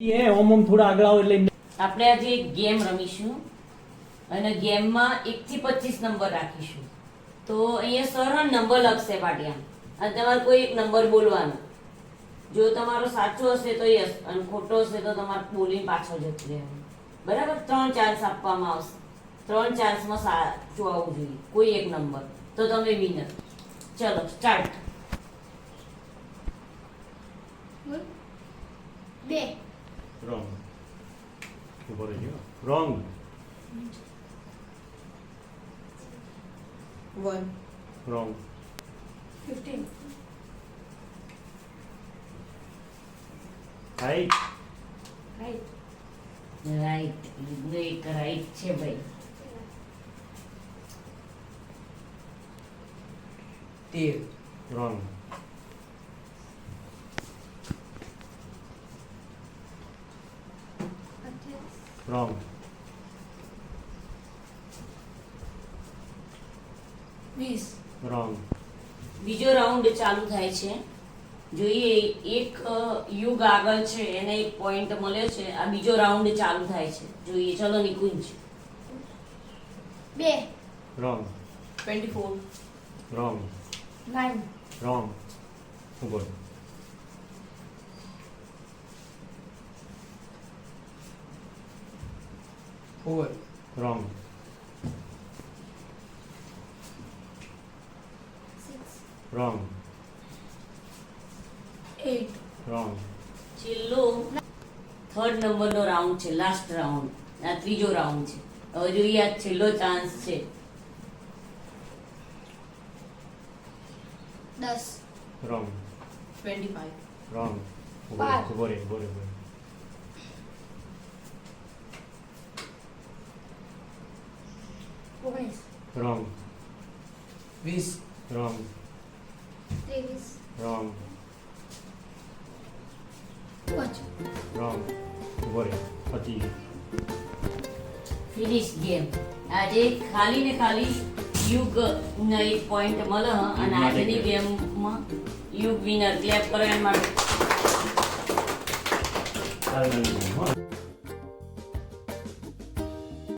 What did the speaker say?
એ ઓમ ઓમ થોડા આગળ આવો એટલે આપણે આજે એક ગેમ રમીશું અને ગેમમાં એક થી પચીસ નંબર રાખીશું. તો અહીંયા સર નંબર લખશે પાટિયા. અને તમારે કોઈ એક નંબર બોલવાનો. જો તમારો સાચો હશે તો યસ અને ખોટો હશે તો તમારે બોલીને પાછો જતું રહેવાનું. બરાબર? ત્રણ ચાન્સ આપવામાં આવશે. ત્રણ ચાન્સમાં સાચું આવવું જોઈએ. કોઈ એક નંબર. તો તમે વિનર ચલો સ્ટાર્ટ બે. ઊભો રહેજો wrong one wrong fifteen right right એક રાઈટ છે ભાઈ તેર રોંગ રોંગ વીસ wrong. બીજો રાઉન્ડ ચાલુ થાય છે. જોઈએ એક યુગ આગળ છે એને એક પોઈન્ટ મળ્યો છે આ બીજો રાઉન્ડ ચાલુ થાય છે. જોઈએ ચલો નિકુંજ. બે. Wrong twenty four wrong nine wrong ઊભો રહો. Four wrong wrong eight wrong છેલ્લો થર્ડ નંબરનો રાઉન્ડ છે લાસ્ટ રાઉન્ડ આ ત્રીજો રાઉન્ડ છે. હવે જોઈએ આ છેલ્લો ચાન્સ છે. દસ. રોંગ ટ્વેન્ટી ફાઈવ રોંગ ઊભો બાર. રહે, ઊભો રહે ઊભો રહે, ઊભો રહે. ઓગણીસ રોંગ વીસ રોંગ ત્રેવીસ રોંગ રોંગ રહે પતી. ફિનિશ ગેમ આજે ખાલી ને ખાલી યુગ ના એક પોઈન્ટ મળે અને આજની ગેમમાં યુગ વિનર ક્લેપ કરો એના માટે.